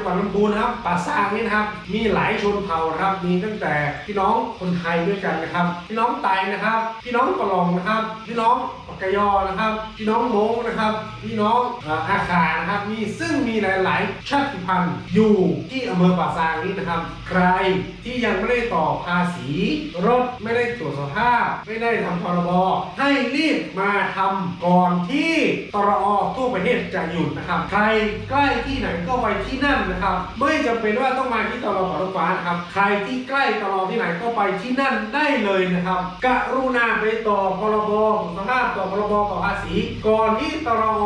จังหวัดลำพูนนะครับป่าซางนี่นะครับ มีหลายชนเผ่าครับมีตั้งแต่พี่น้องคนไทยด้วยกันนะครับ พี่น้องไตนะครับ พี่น้องปะหลองนะครับ พี่น้องปากกยอนะครับ พี่น้องโมงนะครับ พี่น้องเอ่ออาคานะครับ มีซึ่งมีหลาย ๆ ชาติพันธุ์อยู่ที่อำเภอป่าซางนี้นะครับ ใครที่ยังไม่ได้ต่อภาษีรถไม่ได้ตรวจสภาพ ไม่ได้ทำพรบให้รีบมาทำก่อนที่ตรอทั่วประเทศจะหยุดนะครับ ใครใกล้ที่ไหนก็ไปที่นั่นนะครับ ไม่จำเป็นว่าต้องมาที่ตรอรถฟ้านะครับ ใครที่ใกล้ตรอที่ไหนก็ไปที่นั่นได้เลยนะครับ กรุณาไปต่อพรบสภาพต่อพรบต่อภาษี ก่อนที่ตรอ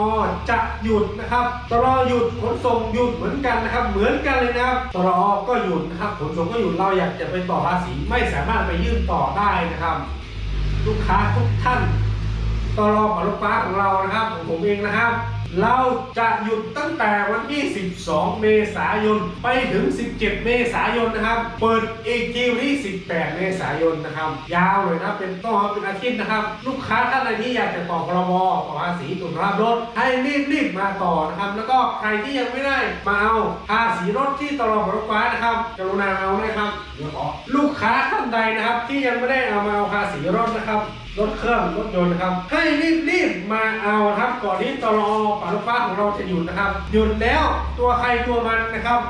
จะหยุดนะครับตรอหยุดขนส่งหยุดเหมือนกันนะครับ เหมือนกันเลยนะครับตรอก็หยุดนะครับขนส่งก็หยุดเราอยากจะไปต่อภาษีไม่สามารถไปยื่นต่อได้นะครับ ลูกค้าทุกท่านตลอดรถฟ้าของเรานะครับของผมเองนะครับ เราจะหยุดตั้งแต่วันที่ 12 เมษายน ไปถึง 17 เมษายนนะครับ เปิดอีกทีวันที่ 18 เมษายนนะครับ ยาวเลยนะ เป็นต้องเป็นอาทิตย์นะครับ ลูกค้าท่านใดที่อยากจะต่อพรบต่อภาษีตรวจสภาพรถ ให้รีบๆมาต่อนะครับ แล้วก็ใครที่ยังไม่ได้มาเอาภาษีรถที่ตลอดรถฟ้านะครับ กรุณาเอาด้วยครับเดี๋ยวขอลูกค้าท่านใดนะครับ ที่ยังไม่ได้เอามาเอาภาษีรถนะครับ รถเครื่องรถยนต์นะครับ ให้รีบๆมาเอาครับก่อนที่ตลอารถฟ้าของเราจะหยุดนะครับ หยุดแล้วตัวใครตัวมันนะครับ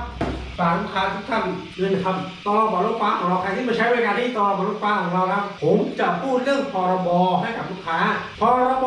ฝากลูกค้าทุกท่านด้วยนะครับตลอป่ารถฟ้าของเราใครที่มาใช้บริการที่ตลอป่ารถฟ้าของเราครับ ผมจะพูดเรื่องพรบให้กับลูกค้า พรบ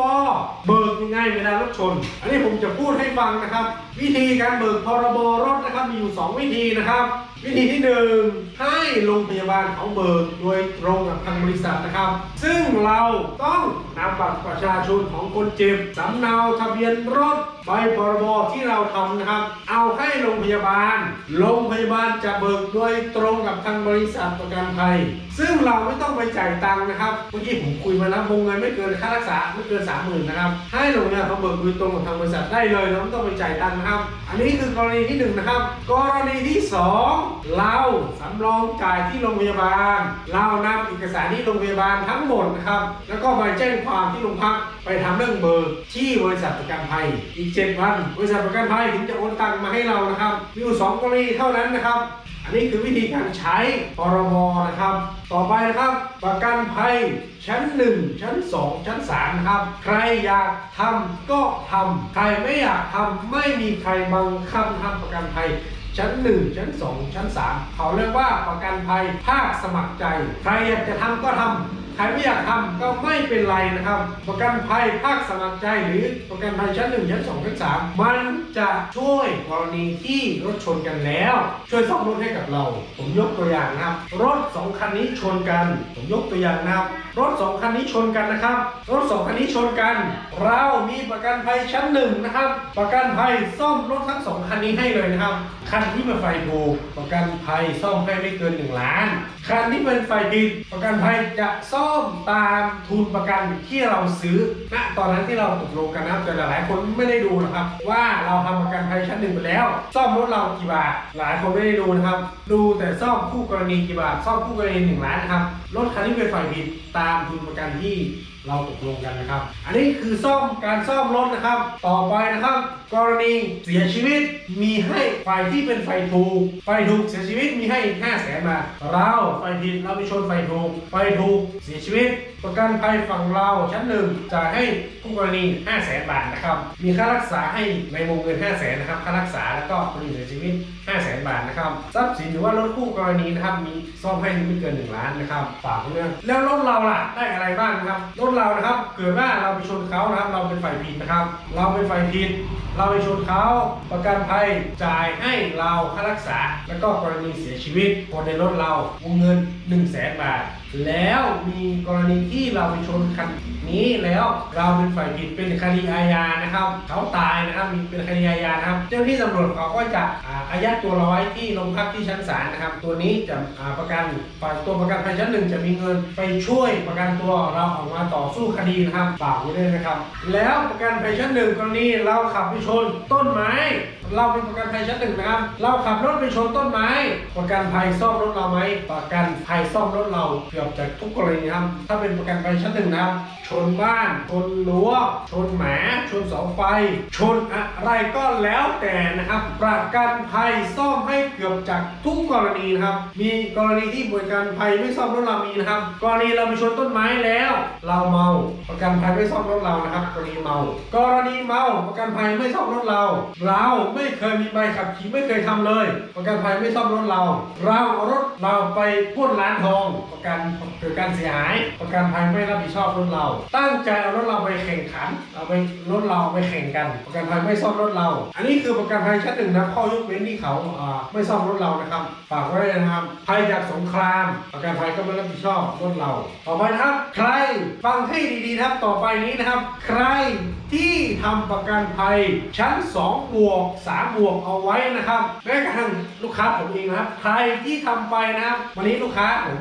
เบิกยังไงเวลารถชน อันนี้ผมจะพูดให้ฟังนะครับ วิธีการเบิกพรบรถนะครับมีอยู่สองวิธีนะครับ วิธีที่หนึ่งให้โรงพยาบาลเขาเบิกโดยตรงกับทางบริษัทนะครับ ซึ่งเราต้องนำบัตรประชาชนของคนเจ็บสำเนาทะเบียนรถใบพรบที่เราทำนะครับ เอาให้โรงพยาบาล โรงพยาบาลจะเบิกโดยตรงกับทางบริษัทประกันภัย ซึ่งเราไม่ต้องไปจ่ายตังค์นะครับ เมื่อกี้ผมคุยมาแล้ววงเงินไม่เกินค่ารักษาไม่เกินสามหมื่นนะครับ ให้โรงพยาบาลเขาเบิกโดยตรงกับทางบริษัทได้เลยเราไม่ต้องไปจ่ายตังค์นะครับ อันนี้คือกรณีที่หนึ่งนะครับ กรณีที่สองเราสำรองจ่ายที่โรงพยาบาล เรานำเอกสารที่โรงพยาบาลทั้งหมดนะครับ แล้วก็ไปแจ้งความที่โรงพักไปทำเรื่องเบิกที่บริษัทประกันภัย อีก 7 วัน บริษัทประกันภัยถึงจะโอนตังค์มาให้เรานะครับมีอยู่สองกรณีเท่านั้นนะครับ อันนี้คือวิธีการใช้พรบนะครับ ต่อไปนะครับประกันภัยชั้น 1 ชั้น 2 ชั้น3นะครับ ใครอยากทำก็ทำใครไม่อยากทำไม่มีใครบังคับทำประกันภัย ชั้น 1 ชั้น 2 ชั้น 3 เขาเรียกว่าประกันภัยภาคสมัครใจ ใครอยากจะทำก็ทำ ใครไม่อยากทำก็ไม่เป็นไรนะครับ ประกันภัยภาคสมัครใจหรือประกันภัยชั้น1ชั้น2ชั้น3มันจะช่วยกรณีที่รถชนกันแล้ว ช่วยซ่อมรถให้กับเรา ผมยกตัวอย่างนะครับ รถ2คันนี้ชนกัน ผมยกตัวอย่างนะครับ รถ2คันนี้ชนกันนะครับ รถ2คันนี้ชนกัน เรามีประกันภัยชั้นหนึ่งนะครับ ประกันภัยซ่อมรถทั้งสองคันนี้ให้เลยนะครับ คันที่เป็นไฟถูกประกันภัยซ่อมให้ไม่เกิน1ล้าน คันที่เป็นไฟผิดประกันภัยจะซ่อมตามทุนประกันที่เราซื้อณตอนนั้นที่เราตกลงกันนะครับแต่หลายคนไม่ได้ดูนะครับ ว่าเราทำประกันภัยชั้นหนึ่งไปแล้ว ซ่อมรถเรากี่บาท หลายคนไม่ได้ดูนะครับ ดูแต่ซ่อมคู่กรณีกี่บาท ซ่อมคู่กรณีหนึ่งล้านนะครับ รถคันที่เป็นไฟผิดตามทุนประกันที่เราตกลงกันนะครับ อันนี้คือซ่อมการซ่อมรถนะครับ ต่อไปนะครับ กรณีเสียชีวิตมีให้ฝ่ายที่เป็นไฟถูกไฟถูกเสียชีวิตมีให้5 0 0แสนบาทเราไฟผิดเราไปชนไฟถูกไฟถูกเสียชีวิต ประกันภัยฝั่งเราชั้นหนึ่งจ่ายให้ผู้กรณี 5 0 0แสนบาทนะครับ มีค่ารักษาให้ในวงเงิน 5 0 0แสนนะครับ ค่ารักษาแล้วก็กรณีเสียชีวิต 5 0 0แสนบาทนะครับทรัพย์สินหรือว่ารถคู่กรณีนะครับมีซ่อมให้ไม่เกิน 1 ล้านนะครับฝากไว้ด้วยแล้วรถเราล่ะได้อะไรบ้างนะครับรถเรานะครับเกิดว่าเราไปชนเขานะครับเราเป็นฝ่ายผิดนะครับ เราเป็นฝ่ายผิด เราไปชนเขาประกันภัยจ่ายให้เราค่ารักษา แล้วก็กรณีเสียชีวิตคนในรถเราวงเงิน 1 0 0 0 0แสนบาท แล้วมีกรณีที่เราไปชนคัน นี้แล้วเราเป็นฝ่ายผิดเป็นคดีอาญานะครับเขาตายนะครับมีเป็นคดีอาญานะครับ เจ้าหน้าที่ตำรวจเขาก็จะอายัดตัวราไว้ที่โรงพักที่ชั้นศาลนะครับ ตัวนี้จะประกันฝ่ายตัวประกันภัยชั้นหนึ่งจะมีเงินไปช่วยประกันตัวเราออกมาต่อสู้คดีนะครับฝากไว้ด้วยนะครับ แล้วประกันภัยชั้นหนึ่งกรณีเราขับไปชนต้นไม้ เราเป็นประกันภัยชั้นหนึ่งนะครับ เราขับรถไปชนต้นไม้ ประกันภัยซ่อมรถเราไหม ประกันภัยซ่อมรถเราเกือบจะทุกกรณีนะครับ ถ้าเป็นประกันภัยชั้นหนึ่งนะครับ ชนบ้าน ชนรั้ว ชนหมา ชนเสาไฟ ชนอะไรก็แล้วแต่นะครับ ประกันภัยซ่อมให้เกือบจากทุกกรณีนะครับ มีกรณีที่ประกันภัยไม่ซ่อมรถเรามีนะครับ กรณีเราไปชนต้นไม้แล้ว เราเมา ประกันภัยไม่ซ่อมรถเรานะครับ กรณีเมา กรณีเมา ประกันภัยไม่ซ่อมรถเรา เราไม่เคยมีใบขับขี่ไม่เคยทำเลย ประกันภัยไม่ซ่อมรถเรา เราเอารถเราไปปล้นร้านทอง ประกันเกิดการเสียหาย ประกันภัยไม่รับผิดชอบรถเรา ตั้งใจเอารถเราไปแข่งขันเอาไปรถเราไปแข่งกัน ประกันภัยไม่ซ่อมรถเรา อันนี้คือประกันภัยชั้นหนึ่งนะข้อยกเว้นที่เขาไม่ซ่อมรถเรานะครับฝากไว้เลยนะครับภัยจากสงคราม ประกันภัยก็ไม่รับผิดชอบรถเรา ต่อไปนะครับ ใครฟังให้ดีๆนะครับต่อไปนี้นะครับ ใครที่ทำประกันภัยชั้น2บวก3บวกเอาไว้นะครับแม้กระทั่งลูกค้าผมเองนะครับ ใครที่ทำไปนะครับ วันนี้ลูกค้าผม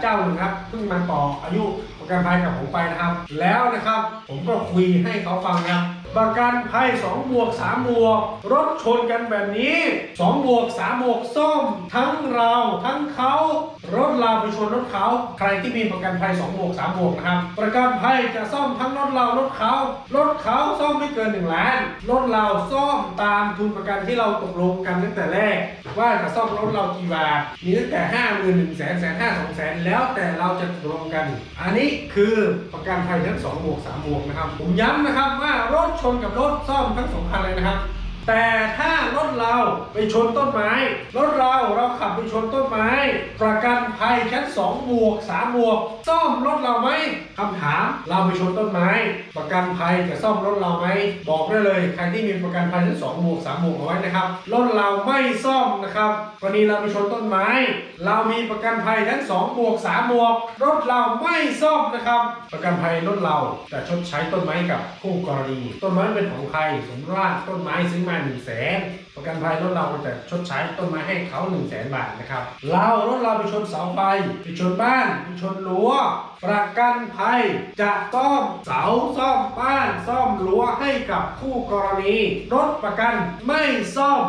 เจ้าหนึ่งครับเพิ่งมาต่ออายุประกันภัยกับผมไปนะครับ แล้วนะครับ ผมก็คุยให้เขาฟังนะครับ ประกันภัย2บวก3บวก รถชนกันแบบนี้2บวก3บวกส้มทั้งเราทั้งเขา รถเราไปชนรถเขาใครที่มีประกันภัย2บวก3บวกนะครับ ประกันภัยจะซ่อมทั้งรถเรารถเขา รถเขาซ่อมไม่เกิน1ล้านรถเราซ่อมตามทุนประกันที่เราตกลงกันตั้งแต่แรก ว่าจะซ่อมรถเรากี่บาทมีตั้งแต่ห้าหมื่นหนึ่งแสนแสนห้าสองแสนแล้วแต่เราจะตกลงกัน อันนี้คือประกันภัยทั้ง2บวก3บวกนะครับผมย้ำนะครับว่ารถชนกับรถซ่อมทั้งสองคันเลยนะครับ แต่ถ้ารถเราไปชนต้นไม้ รถเราเราขับไปชนต้นไม้ ประกันภัยชั้น2บวก3บวก ซ่อมรถเราไหมคำถามเราไปชนต้นไม้ ประกันภัยจะซ่อมรถเราไหมบอกได้เลยใครที่มีประกันภัยชั้น2บวก3บวกเอาไว้นะครับรถเราไม่ซ่อมนะครับกรณีเราไปชนต้นไม้ เรามีประกันภัยชั้น2บวก3บวก รถเราไม่ซ่อมนะครับ ประกันภัยรถเราจะชดใช้ต้นไม้กับคู่กรณี ต้นไม้เป็นของใครสมมติว่าต้นไม้ซื้อมา1นึ่งแสนประกันภัยรถเราจะชดใช้ต้นไม้ให้เขา1นึ่งแสนบาทนะครับ เรารถเราไปชนเสาไฟไปชนบ้านไปชนรั้วประกันภัยจะซ่อมเสาซ่อมบ้าน ซ่อมรั้วให้กับคู่กรณี รถประกันไม่ซ่อม